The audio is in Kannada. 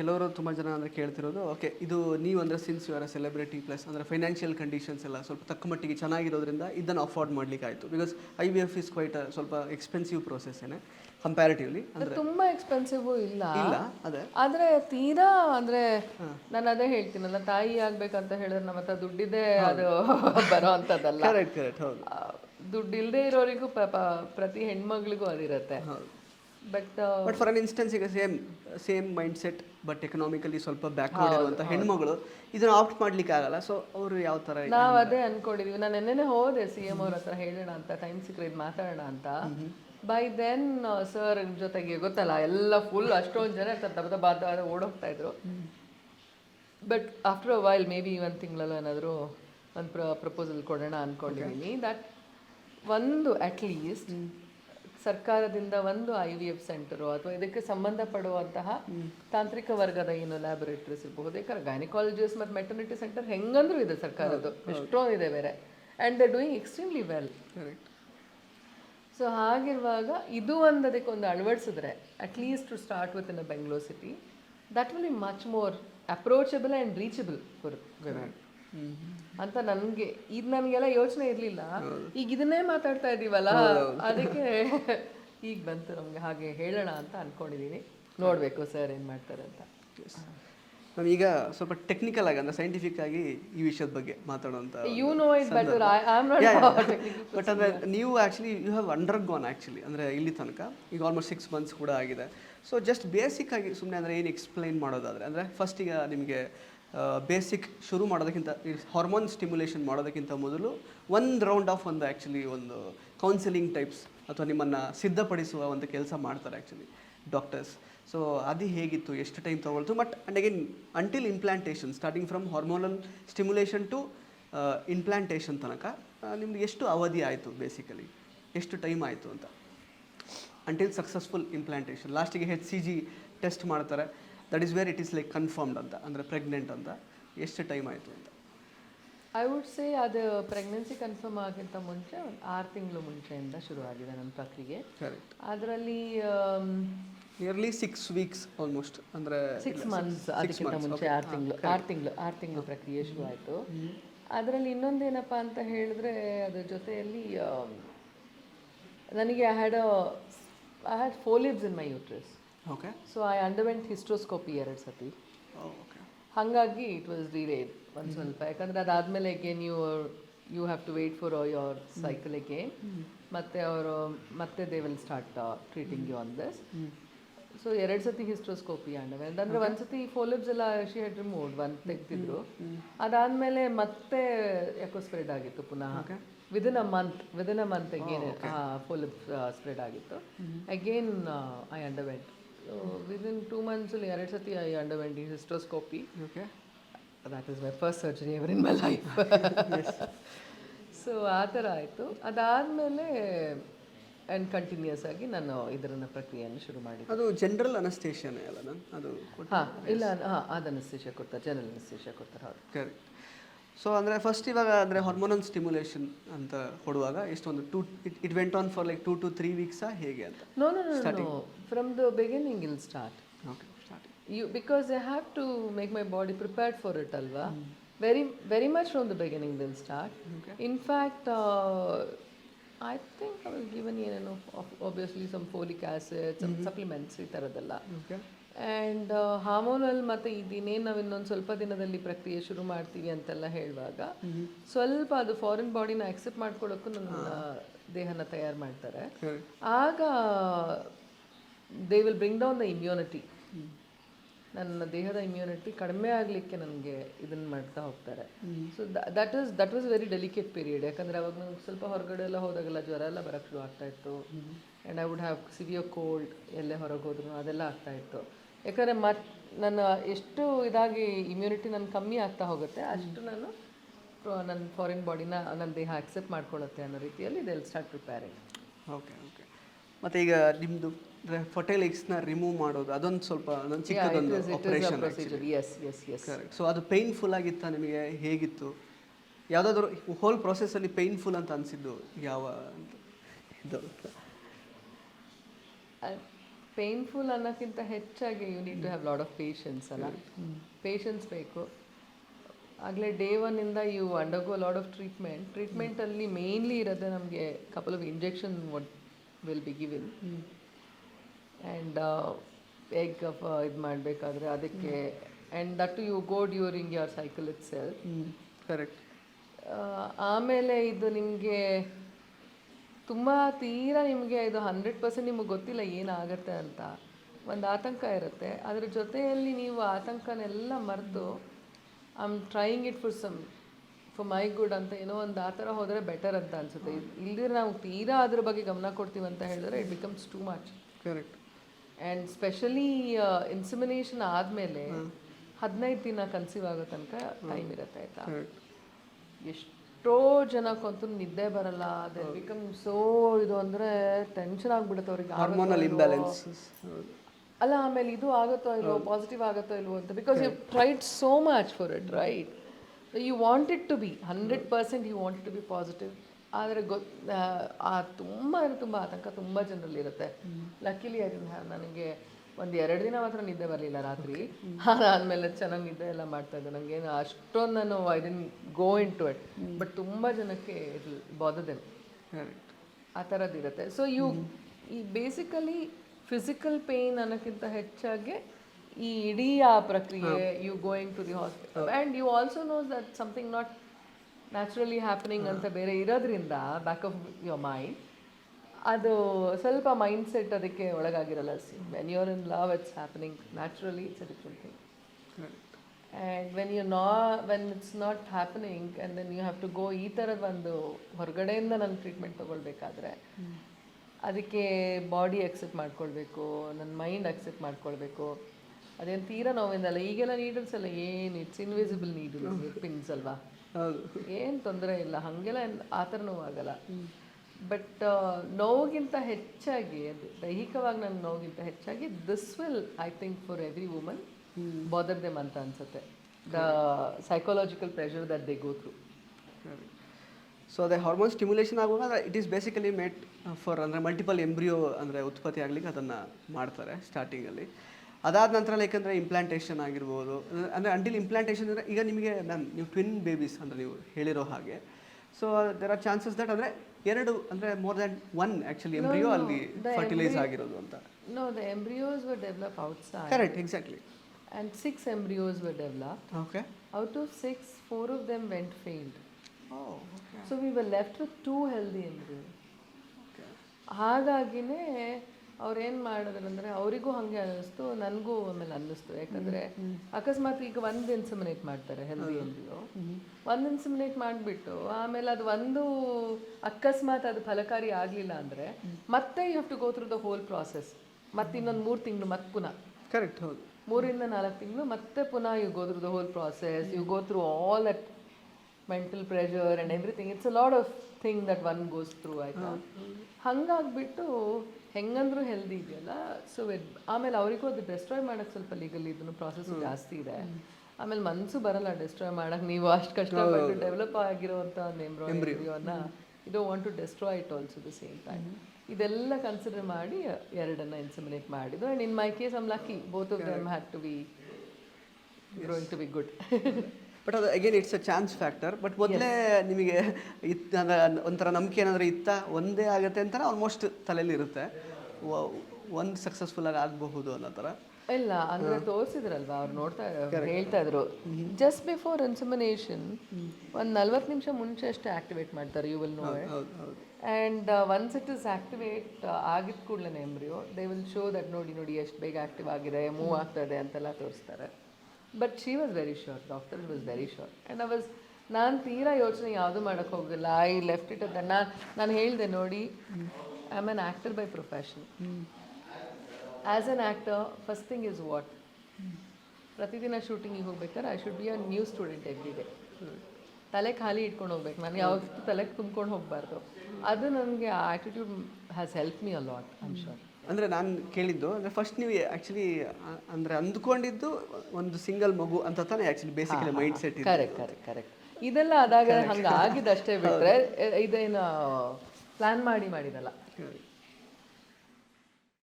ಕೆಲವರು ತುಂಬ ಜನ ಅಂದರೆ ಕೇಳ್ತಿರೋದು ಓಕೆ ಇದು ನೀವು ಅಂದರೆ since you are a celebrity plus ಅಂದರೆ ಫೈನಾನ್ಷಿಯಲ್ ಕಂಡೀಷನ್ಸ್ ಎಲ್ಲ ಸ್ವಲ್ಪ ತಕ್ಕ ಮಟ್ಟಿಗೆ ಚೆನ್ನಾಗಿರೋದ್ರಿಂದ ಇದನ್ನು ಅಫೋರ್ಡ್ ಮಾಡ್ಲಿಕ್ಕೆ ಆಯಿತು because I V F is quite ಸ್ವಲ್ಪ ಎಕ್ಸ್ಪೆನ್ಸಿವ್ ಪ್ರೋಸೆಸ್ ಏನೇ ಕಂಪ್ಯಾರಿಟಿವ್ಲಿ ಅಂದರೆ ತುಂಬಾ ಎಕ್ಸ್ಪೆನ್ಸಿವ್ ಇಲ್ಲ. ಇಲ್ಲ ಅದೇ. ಆದರೆ ತೀರಾ ಅಂದ್ರೆ ನಾನು ಅದೇ ಹೇಳ್ತೀನಲ್ಲ ತಾಯಿ ಆಗ್ಬೇಕಂತ ಹೇಳಿದ್ರೆ ನಮ್ಮ ಹತ್ರ ದುಡ್ಡಿದೆ ಅದು ಬರೋ ಅಂಥದ್ದಲ್ಲ ಕರೆಕ್ಟ್ ಕರೆಕ್ಟ್ ಹೌದು. ದುಡ್ಡು ಇಲ್ಲದೆ ಇರೋರಿಗೂ ಪಾಪ ಪ್ರತಿ ಹೆಣ್ಮಗಳಿಗೂ ಅದಿರತ್ತೆ. But but for an instance ಈಗ same same mind set but economically ಸ್ವಲ್ಪ ಬ್ಯಾಕ್ವರ್ಡ್ ಇರುವಂತ ಹೆಣ್ಮಗಳು ಇದನ್ನ ಆಪ್ಟ್ ಮಾಡ್ಲಿಕ್ಕೆ ಆಗಲ್ಲ. ಸೊ ಅವರು ಯಾವ ತರ ನಾವು ಅದೇ ಅನ್ಕೊಂಡಿದೀವಿ. ನಾನು ನೆನ್ನೆ ಹೋದೆ ಸಿ ಎಂ ಅವ್ರ ಹತ್ರ ಹೇಳೋಣ ಅಂತ ಟೈಮ್ ಸಿಕ್ಕರೆ ಇದು ಮಾತಾಡೋಣ ಅಂತ. ಬೈ ದೆನ್ ಸರ್ ಜೊತೆಗೆ ಗೊತ್ತಲ್ಲ ಎಲ್ಲ ಫುಲ್ ಅಷ್ಟೊಂದು ಜನ ಇರ್ತಾರೆ ದಬ್ಬ ದಬ್ಬ ಓಡೋಗ್ತಾ ಇದ್ರು. But after a while may be ಒಂದು ತಿಂಗಳಲ್ಲೂ ಏನಾದರೂ ಒಂದು ಪ್ರ ಪ್ರಪೋಸಲ್ ಕೊಡೋಣ ಅನ್ಕೊಂಡಿದ್ದೀನಿ ದಟ್ ಒಂದು ಅಟ್ ಲೀಸ್ಟ್ ಸರ್ಕಾರದಿಂದ ಒಂದು ಐ ವಿ ಎಫ್ ಸೆಂಟರು ಅಥವಾ ಇದಕ್ಕೆ ಸಂಬಂಧಪಡುವಂತಹ ತಾಂತ್ರಿಕ ವರ್ಗದ ಏನು ಲ್ಯಾಬೊರೇಟರೀಸ್ ಇರಬಹುದು ಯಾಕಂದ್ರೆ ಗೈನಿಕಾಲಜಿಸ್ಟ್ ಮತ್ತು ಮೆಟರ್ನಿಟಿ ಸೆಂಟರ್ ಹೆಂಗಂದ್ರೂ ಇದೆ ಸರ್ಕಾರದ್ದು. ಎಷ್ಟೋ ಇದೆ ಬೇರೆ. And the doing extremely well so ಹಾಗಿರುವಾಗ ಇದು ಒಂದು ಅದಕ್ಕೆ ಒಂದು ಅಳವಡಿಸಿದ್ರೆ at least to start with in a Bangalore city that will be much more approachable and reachable for women ಅಂತ ನನ್ಗೆ ಇದು ನನಗೆಲ್ಲ ಯೋಚನೆ ಇರಲಿಲ್ಲ. ಈಗ ಇದನ್ನೇ ಮಾತಾಡ್ತಾ ಇದೀವಲ್ಲ ಅದಕ್ಕೆ ಈಗ ಬಂತು ನಮ್ಗೆ ಹಾಗೆ ಹೇಳೋಣ ಅಂತ ಅನ್ಕೊಂಡಿದ್ದೀನಿ ನೋಡಬೇಕು ಸರ್ ಏನು ಮಾಡ್ತಾರೆ ಅಂತ. ಮ್ಯಾಮ್ ಈಗ ಸ್ವಲ್ಪ ಟೆಕ್ನಿಕಲ್ ಆಗಿ ಅಂದ್ರೆ ಸೈಂಟಿಫಿಕ್ ಆಗಿ ಈ ವಿಷಯದ ಬಗ್ಗೆ ಮಾತಾಡುವಂತ you know it better I am not but ಅಂದ್ರೆ ನೀವು actually you have undergone actually ಅಂದ್ರೆ ಇಲ್ಲಿ ತನಕ ಈಗ ಆಲ್ಮೋಸ್ಟ್ ಸಿಕ್ಸ್ ಮಂತ್ಸ್ ಕೂಡ ಆಗಿದೆ. ಸೊ ಜಸ್ಟ್ ಬೇಸಿಕ್ ಆಗಿ ಸುಮ್ಮನೆ ಅಂದ್ರೆ ಏನು ಎಕ್ಸ್ಪ್ಲೈನ್ ಮಾಡೋದಾದ್ರೆ ಅಂದ್ರೆ ಫಸ್ಟ್ ಈಗ ನಿಮಗೆ ಬೇಸಿಕ್ ಶುರು ಮಾಡೋದಕ್ಕಿಂತ ಹಾರ್ಮೋನ್ ಸ್ಟಿಮ್ಯುಲೇಷನ್ ಮಾಡೋದಕ್ಕಿಂತ ಮೊದಲು ಒಂದು ರೌಂಡ್ ಆಫ್ ಒಂದು ಆ್ಯಕ್ಚುಲಿ ಒಂದು ಕೌನ್ಸಿಲಿಂಗ್ ಟೈಪ್ಸ್ ಅಥವಾ ನಿಮ್ಮನ್ನು ಸಿದ್ಧಪಡಿಸುವ ಒಂದು ಕೆಲಸ ಮಾಡ್ತಾರೆ ಆ್ಯಕ್ಚುಲಿ ಡಾಕ್ಟರ್ಸ್ ಸೊ ಅದು ಹೇಗಿತ್ತು, ಎಷ್ಟು time ತೊಗೊಳ್ತು but and again until implantation starting from hormonal stimulation to implantation ತನಕ ನಿಮ್ದು ಎಷ್ಟು ಅವಧಿ ಆಯಿತು ಬೇಸಿಕಲಿ ಎಷ್ಟು ಟೈಮ್ ಆಯಿತು ಅಂತ? ಅಂಟಿಲ್ ಸಕ್ಸಸ್ಫುಲ್ ಇಂಪ್ಲಾಂಟೇಷನ್ ಲಾಸ್ಟಿಗೆ ಹೆಚ್ ಸಿ ಜಿ ಟೆಸ್ಟ್ ಮಾಡ್ತಾರೆ. That is where it is like confirmed ಅಂತ ಅಂದರೆ ಪ್ರೆಗ್ನೆಂಟ್ ಅಂತ. ಎಷ್ಟು ಟೈಮ್ ಆಯಿತು ಅಂತ? ಐ ವುಡ್ ಸೇ ಅದು ಪ್ರೆಗ್ನೆನ್ಸಿ ಕನ್ಫರ್ಮ್ ಆಗಿಂತ ಮುಂಚೆ ಒಂದು ಆರು ತಿಂಗಳು ಮುಂಚೆಯಿಂದ ಶುರು ಆಗಿದೆ ನನ್ನ ಪ್ರಕ್ರಿಯೆ. ಕರೆಕ್ಟ್ ಅದರಲ್ಲಿ ನಿಯರ್ಲಿ ಸಿಕ್ಸ್ ವೀಕ್ಸ್ ಆಲ್ಮೋಸ್ಟ್ ಅಂದರೆ ಸಿಕ್ಸ್ ಮಂತ್ಸ್ ಅದಕ್ಕಿಂತ ಮುಂಚೆ ಆರು ತಿಂಗಳು ಆರು ತಿಂಗಳು ಆರು ತಿಂಗಳು ಪ್ರಕ್ರಿಯೆ ಶುರು ಆಯಿತು ಅದರಲ್ಲಿ ಇನ್ನೊಂದೇನಪ್ಪ ಅಂತ ಹೇಳಿದ್ರೆ ಅದ್ರ ಜೊತೆಯಲ್ಲಿ ನನಗೆ I had I had polyps in my uterus okay so I underwent hysteroscopy ಎರಡು ಸತಿ ಓಕೆ ಹಾಗಾಗಿ ಇಟ್ ವಾಸ್ ಡಿಲೇಡ್ ಒಂದು ಸ್ವಲ್ಪ. ಯಾಕಂದರೆ ಅದಾದಮೇಲೆ again you you have to wait for your cycle again ಮತ್ತೆ ಅವರು ಮತ್ತೆ they will start treating you on this so ಎರಡು ಸತಿ ಹಿಸ್ಟ್ರೋಸ್ಕೋಪಿ ಅಂಡವೆ ಅಂದರೆ ಒಂದು ಸತಿ ಫೋಲಿಪ್ಸ್ ಎಲ್ಲ ಶಿ ಹೆಡ್ ರಿಮೂವ್ಡ್ ಒಂದು ತೆಗ್ತಿದ್ರು ಅದಾದಮೇಲೆ ಮತ್ತೆ ಯಾಕೋ ಸ್ಪ್ರೆಡ್ ಆಗಿತ್ತು ಪುನಃ. Within a month within a month again polyps spread ಆಗಿತ್ತು. Again I underwent within two ಮಂತ್ಸಲ್ಲಿ ಎರಡು ಸತಿ ಐ ಅಂಡರ್ವೆಂಟ್ ಈ hysteroscopy okay that is my first surgery ever in my life so ಆ ಥರ ಆಯಿತು ಅದಾದಮೇಲೆ ಆ್ಯಂಡ್ ಕಂಟಿನ್ಯೂಸ್ ಆಗಿ ನಾನು ಇದರನ್ನ ಪ್ರಕ್ರಿಯೆಯನ್ನು ಶುರು ಮಾಡಿ ಅದು ಜನರಲ್ ಅನಸ್ತೇಷಿಯಾನೇ ಅಲ್ಲ ನಾನು ಅದು ಹಾಂ ಇಲ್ಲ ಹಾಂ ಅದು ಅನಸ್ತೇಷ ಕೊಡ್ತಾರೆ ಜನರಲ್ ಅನಸ್ತೇಷ ಕೊಡ್ತಾರೆ ಹೌದು. ಕರೆಕ್ಟ್ ಸೊ ಅಂದರೆ ಫಸ್ಟ್ ಇವಾಗ ಅಂದರೆ ಹಾರ್ಮೋನಲ್ ಸ್ಟಿಮ್ಯುಲೇಷನ್ ಅಂತ ಕೊಡುವಾಗ ಎಷ್ಟೊಂದು to it it went on for like two to three ವೀಕ್ಸಾ ಹೇಗೆ ಅಂತ? No no no the beginning you'll start okay starting you because I have to make my body prepared for it, Alva. Very, very much from the beginning they'll start. In fact, uh, I think I was given you know ob- obviously some folic acid, some supplements ಈ ಥರದ್ದೆಲ್ಲ ಆ್ಯಂಡ್ ಹಾರ್ಮೋನಲ್ ಮತ್ತು ಇದಿನ್ನೇನು ನಾವು ಇನ್ನೊಂದು ಸ್ವಲ್ಪ ದಿನದಲ್ಲಿ ಪ್ರಕ್ರಿಯೆ ಶುರು ಮಾಡ್ತೀವಿ ಅಂತೆಲ್ಲ ಹೇಳುವಾಗ ಸ್ವಲ್ಪ ಅದು ಫಾರಿನ್ ಬಾಡಿನ ಅಕ್ಸೆಪ್ಟ್ ಮಾಡ್ಕೊಳ್ಳೋಕ್ಕೂ ನನ್ನ ದೇಹನ ತಯಾರು ಮಾಡ್ತಾರೆ ಆಗ they will bring down the immunity ನನ್ನ ದೇಹದ ಇಮ್ಯುನಿಟಿ ಕಡಿಮೆ ಆಗಲಿಕ್ಕೆ ನನಗೆ ಇದನ್ನು ಮಾಡ್ತಾ ಹೋಗ್ತಾರೆ. So that is that was very delicate period ಯಾಕಂದರೆ ಅವಾಗ ನಂಗೆ ಸ್ವಲ್ಪ ಹೊರಗಡೆ ಎಲ್ಲ ಹೋದಾಗೆಲ್ಲ ಜ್ವರ ಎಲ್ಲ ಬರೋಕ್ಕೆ ಶುರು ಆಗ್ತಾಯಿತ್ತು and I would have severe cold ಎಲ್ಲೇ ಹೊರಗೆ ಹೋದ್ರು ಅದೆಲ್ಲ ಆಗ್ತಾಯಿತ್ತು ಯಾಕಂದರೆ ಮತ್ ನನ್ನ ಎಷ್ಟು ಇದಾಗಿ ಇಮ್ಯುನಿಟಿ ನನ್ನ ಕಮ್ಮಿ ಆಗ್ತಾ ಹೋಗುತ್ತೆ ಅಷ್ಟು ನಾನು ನನ್ನ ಫಾರಿನ್ ಬಾಡಿನ ನನ್ನ ದೇಹ ಅಕ್ಸೆಪ್ಟ್ ಮಾಡ್ಕೊಳ್ಳುತ್ತೆ ಅನ್ನೋ ರೀತಿಯಲ್ಲಿ ಇದೆಲ್ಲ ಸ್ಟಾರ್ಟ್ ಪ್ರಿಪೇರಿಂಗ್ ಓಕೆ ಓಕೆ ಮತ್ತು ಈಗ ನಿಮ್ಮದು ಫರ್ಟೈಲ್ನ ರಿಮೂವ್ ಮಾಡೋದು ಅದೊಂದು ಸ್ವಲ್ಪ ಅದೊಂದು ಚಿಕ್ಕದೊಂದು operation procedure yes yes yes correct so ಅದು ಪೇಯ್ನ್ಫುಲ್ ಆಗಿತ್ತಾ ನಿಮಗೆ? ಹೇಗಿತ್ತು? ಯಾವುದಾದ್ರೂ ಹೋಲ್ ಪ್ರೊಸೆಸ್ಸಲ್ಲಿ ಪೇಯ್ನ್ಫುಲ್ ಅಂತ ಅನಿಸಿದ್ದು ಯಾವ ಅಂತ? ಇದು. ಪೇನ್ಫುಲ್ ಅನ್ನೋಕ್ಕಿಂತ ಹೆಚ್ಚಾಗಿ you need to have lot of patience ಅಲ್ಲ? ಪೇಷನ್ಸ್ ಬೇಕು. ಆಗಲೇ day ಒನ್ನಿಂದ you undergo lot of treatment ಟ್ರೀಟ್ಮೆಂಟಲ್ಲಿ mainly ಇರೋದೇ ನಮಗೆ couple of injection will be given and egg ಇದು ಮಾಡಬೇಕಾದ್ರೆ ಅದಕ್ಕೆ and that you go during your cycle it sell correct ಆಮೇಲೆ ಇದು ನಿಮಗೆ ತುಂಬ ತೀರಾ ನಿಮಗೆ ಇದು ಹಂಡ್ರೆಡ್ ಪರ್ಸೆಂಟ್ ನಿಮಗೆ ಗೊತ್ತಿಲ್ಲ ಏನಾಗುತ್ತೆ ಅಂತ. ಒಂದು ಆತಂಕ ಇರುತ್ತೆ. ಅದ್ರ ಜೊತೆಯಲ್ಲಿ ನೀವು ಆತಂಕನೆಲ್ಲ ಮರೆತು I am trying it for some for my good ಅಂತ ಏನೋ ಒಂದು ಆ ಥರ ಹೋದರೆ ಬೆಟರ್ ಅಂತ ಅನ್ಸುತ್ತೆ. ಇಲ್ದಿರ ನಾವು ತೀರಾ ಅದ್ರ ಬಗ್ಗೆ ಗಮನ ಕೊಡ್ತೀವಿ ಅಂತ ಹೇಳಿದ್ರೆ it becomes too much correct and specially insemination ಆದಮೇಲೆ ಹದಿನೈದು ದಿನ ಕನ್ಸೀವ್ ಆಗೋ ತನಕ ಟೈಮ್ ಇರುತ್ತೆ ಆಯಿತಾ? ಎಷ್ಟೋ ಜನಕ್ಕಂತೂ ನಿದ್ದೆ ಬರಲ್ಲ. ಅದೇ ಬಿಕಮ್ ಸೋ ಇದು ಅಂದರೆ ಟೆನ್ಷನ್ ಆಗಿಬಿಡುತ್ತೆ ಅವ್ರಿಗೆ. ಹಾರ್ಮೋನಲ್ ಇಂಬ್ಯಾಲೆನ್ಸ್ ಅಲ್ಲ ಆಮೇಲೆ ಇದು ಆಗುತ್ತೋ ಇಲ್ವೋ? ಪಾಸಿಟಿವ್ ಆಗುತ್ತೋ ಇಲ್ವೋ ಅಂತ? Because you tried so much for it right you want it to be hundred percent you want to be positive ಆದರೆ ಗೊತ್ ಆ ತುಂಬ ಅಂದರೆ ತುಂಬ ಆತಂಕ ತುಂಬ ಜನರಲ್ಲಿರುತ್ತೆ. ಲಕ್ಕಿಲಿ ಅದನ್ನ ನನಗೆ ಒಂದು ಎರಡು ದಿನ ಮಾತ್ರ ನಿದ್ದೆ ಬರಲಿಲ್ಲ ರಾತ್ರಿ. ಅದಾದಮೇಲೆ ಚೆನ್ನಾಗಿ ನಿದ್ದೆ ಎಲ್ಲ ಮಾಡ್ತಾ ಇದ್ದೆ. ನನಗೇನು ಅಷ್ಟೊಂದು ನಾನು I think go into it but ತುಂಬ ಜನಕ್ಕೆ ಇದು ಕರೆಕ್ಟ್ ಆ ಥರದ್ದು ಇರುತ್ತೆ ಸೊ ಯು ಈ ಬೇಸಿಕಲಿ ಫಿಸಿಕಲ್ ಪೇಯ್ನ್ ಅನ್ನೋಕ್ಕಿಂತ ಹೆಚ್ಚಾಗಿ ಈ ಇಡೀ ಆ ಪ್ರಕ್ರಿಯೆ you going to the hospital and you also knows that something not naturally happening ಅಂತ ಬೇರೆ ಇರೋದ್ರಿಂದ ಬ್ಯಾಕ್ ಆಫ್ ಯುವರ್ ಮೈಂಡ್ ಅದು ಸ್ವಲ್ಪ ಮೈಂಡ್ ಸೆಟ್ ಅದಕ್ಕೆ ಒಳಗಾಗಿರಲ್ಲ. See when your in love it's happening naturally it's a different thing and when you ನಾ when it's not happening and then you have to go ಈ ಥರದ ಒಂದು ಹೊರಗಡೆಯಿಂದ ನಾನು ಟ್ರೀಟ್ಮೆಂಟ್ ತೊಗೊಳ್ಬೇಕಾದ್ರೆ ಅದಕ್ಕೆ ಬಾಡಿ ಅಕ್ಸೆಪ್ಟ್ ಮಾಡ್ಕೊಳ್ಬೇಕು ನನ್ನ ಮೈಂಡ್ ಅಕ್ಸೆಪ್ಟ್ ಮಾಡ್ಕೊಳ್ಬೇಕು. ಅದೇನು ತೀರಾ ನೋವಿಂದಲ್ಲ ಈಗೆಲ್ಲ ನೀಡಲ್ಸ್ ಅಲ್ಲ ಏನು ಇಟ್ಸ್ ಇನ್ವಿಸಿಬಲ್ ನೀಡಲ್ಸ್ ಪಿನ್ಸ್ ಅಲ್ವಾ? ಹೌದು. ಏನು ತೊಂದರೆ ಇಲ್ಲ ಹಾಗೆಲ್ಲ ಆ ಥರ ನೋವಾಗಲ್ಲ. ಬಟ್ ನೋವಿಗಿಂತ ಹೆಚ್ಚಾಗಿ ಅದು ದೈಹಿಕವಾಗಿ ನನ್ನ ನೋವಿಗಿಂತ ಹೆಚ್ಚಾಗಿ this will I think for every woman bother them ಅಂತ ಅನ್ಸುತ್ತೆ. The psychological pressure that they go through so ಅದೇ ಹಾರ್ಮೋನ್ ಸ್ಟಿಮ್ಯುಲೇಷನ್ ಆಗುವಾಗ it is basically made for ಅಂದರೆ ಮಲ್ಟಿಪಲ್ ಎಂಬ್ರಿಯೋ ಅಂದರೆ ಉತ್ಪತ್ತಿ ಆಗಲಿಕ್ಕೆ ಅದನ್ನು ಮಾಡ್ತಾರೆ ಸ್ಟಾರ್ಟಿಂಗಲ್ಲಿ ಅದಾದ ನಂತರ ಲೈಕ್ ಅಂದರೆ ಇಂಪ್ಲಾಂಟೇಷನ್ ಆಗಿರ್ಬೋದು. ಅಂದರೆ ಅಂಟಿಲ್ ಇಂಪ್ಲಾಂಟೇಷನ್ ಅಂದರೆ ಈಗ ನಿಮಗೆ ನೀವು ಟ್ವಿನ್ ಬೇಬೀಸ್ ಅಂದರೆ ನೀವು ಹೇಳಿರೋ ಹಾಗೆ. So there are chances that ಅಂದರೆ ಎರಡು ಅಂದರೆ more than one actually embryo ಅಲ್ಲಿ ಫರ್ಟಿಲೈಸ್ ಆಗಿರೋದು ಅಂತ. No, the embryos were developed outside, correct exactly and six embryos were develop okay out of six four of them went failed. Oh, we were left with two healthy embryo. ಹಾಗಾಗಿನೇ ಅವ್ರು ಏನು ಮಾಡಿದ್ರು ಅಂದರೆ ಅವರಿಗೂ ಹಾಗೆ ಅನ್ನಿಸ್ತು ನನಗೂ ಆಮೇಲೆ ಅನ್ನಿಸ್ತು. ಯಾಕಂದರೆ ಅಕಸ್ಮಾತ್ ಈಗ ಒಂದು ಇನ್ಸಿಮಿನೇಟ್ ಮಾಡ್ತಾರೆ ಹೆಲ್ದಿ ಎಂಬ್ರಿಯೋ ಒಂದು ಇನ್ಸಿಮಿನೇಟ್ ಮಾಡಿಬಿಟ್ಟು ಆಮೇಲೆ ಅದು ಒಂದು ಅಕಸ್ಮಾತ್ ಅದು ಫಲಕಾರಿ ಆಗಲಿಲ್ಲ ಅಂದರೆ ಮತ್ತೆ you have to go through the whole process ಮತ್ತೆ ಇನ್ನೊಂದು ಮೂರು ತಿಂಗಳು ಮತ್ತೆ ಪುನಃ. ಕರೆಕ್ಟ್ ಹೌದು. ಮೂರಿಂದ ನಾಲ್ಕು ತಿಂಗಳು ಮತ್ತೆ ಪುನಃ you go through the whole process you go through all that mental pressure and everything it's a lot of thing that one goes through ಆಯಿತಾ ಹಂಗಾಗ್ಬಿಟ್ಟು ಹೆಂಗಂದ್ರೂ ಹೆಲ್ದಿ ಇದೆಯಲ್ಲ? ಸೊ ಆಮೇಲೆ ಅವರಿಗೂ ಅದು ಡೆಸ್ಟ್ರಾಯ್ ಮಾಡೋಕ್ಕೆ ಸ್ವಲ್ಪ ಲೀಗಲ್ ಇದನ್ನು ಪ್ರಾಸೆಸ್ ಜಾಸ್ತಿ ಇದೆ. ಆಮೇಲೆ ಮನಸ್ಸು ಬರಲ್ಲ ಡೆಸ್ಟ್ರಾಯ್ ಮಾಡಕ್ಕೆ ನೀವು ಅಷ್ಟು ಕಷ್ಟಪಟ್ಟು ಡೆವಲಪ್ ಆಗಿರೋವಂಥ ಒಂದು ಎಂಬ್ರಾಯ್ಡ್ರಿಯೋನ ಇದು want to destroy it also the same time ಇದೆಲ್ಲ ಕನ್ಸಿಡರ್ ಮಾಡಿ ಎರಡನ್ನ ಇನ್ಸಮಿನೇಟ್ ಮಾಡಿದ್ದು. And in my case I'm lucky both of them had to be growing to be good but ಅದು again it's a chance factor but ಮೊದಲೇ ನಿಮಗೆ ಇತ್ತ ಒಂಥರ ನಂಬಿಕೆ ಏನಾದರೂ ಇತ್ತ? ಒಂದೇ ಆಗುತ್ತೆ ಅಂತ ಆಲ್ಮೋಸ್ಟ್ ತಲೆಯಲ್ಲಿ ಇರುತ್ತೆ. ಒಂದು ಸಕ್ಸಸ್ಫುಲ್ ಆಗಿ ಆಗಬಹುದು ಅನ್ನೋ ಥರ. ಇಲ್ಲ ಅಂದ್ರೆ ತೋರಿಸಿದ್ರಲ್ವಾ? ಅವ್ರು ನೋಡ್ತಾ ಹೇಳ್ತಾ ಇದ್ರು. ಜಸ್ಟ್ ಬಿಫೋರ್ ಇನ್ಸಮಿನೇಷನ್ ಒಂದು ನಲ್ವತ್ತು ನಿಮಿಷ ಮುಂಚೆ ಅಷ್ಟೇ ಆಕ್ಟಿವೇಟ್ ಮಾಡ್ತಾರೆ you will know and once it is activate ಆಗಿದ ಕೂಡಲೇ embryo they will show that ನೋಡಿ ನೋಡಿ ಎಷ್ಟು ಬೇಗ ಆಕ್ಟಿವ್ ಆಗಿದೆ ಮೂವ್ ಆಗ್ತದೆ ಅಂತೆಲ್ಲ ತೋರಿಸ್ತಾರೆ. But she was very sure doctor was very sure and I was ನಾನು ತೀರಾ ಯೋಚನೆ ಯಾವುದೂ ಮಾಡೋಕ್ಕೆ ಹೋಗಿಲ್ಲ ಐ ಲೆಫ್ಟ್ ಇಟ್ ಅದ ನಾನು ನಾನು ಹೇಳಿದೆ ನೋಡಿ I am an actor by profession as an actor first thing is what ಪ್ರತಿದಿನ ಶೂಟಿಂಗಿಗೆ ಹೋಗ್ಬೇಕಾದ್ರೆ I should be a new student every day ತಲೆ ಖಾಲಿ ಇಟ್ಕೊಂಡು ಹೋಗ್ಬೇಕು. ನಾನು ಯಾವತ್ತೂ ತಲೆಗೆ ತುಂಬ್ಕೊಂಡು ಹೋಗಬಾರ್ದು. ಅದು ನನಗೆ ಆ attitude has help me a lot am sure ಅಂದರೆ ನಾನು ಕೇಳಿದ್ದು ಅಂದರೆ ಫಸ್ಟ್ ನೀವು ಆ್ಯಕ್ಚುಲಿ ಅಂದರೆ ಅಂದ್ಕೊಂಡಿದ್ದು ಒಂದು ಸಿಂಗಲ್ ಮಗು ಅಂತ ತಾನೇ ಆ್ಯಕ್ಚುಲಿ ಬೇಸಿಕಲಿ ಮೈಂಡ್ ಸೆಟ್ ಇದೆ ಕರೆಕ್ಟ್ ಕರೆಕ್ಟ್ ಕರೆಕ್ಟ್ ಇದೆಲ್ಲ ಆದಾಗ ಹಂಗೆ ಆಗಿದ್ದಷ್ಟೇ ಬಿಟ್ಟರೆ ಇದೇನು ಪ್ಲ್ಯಾನ್ ಮಾಡಿ ಮಾಡಿದಲ್ಲ.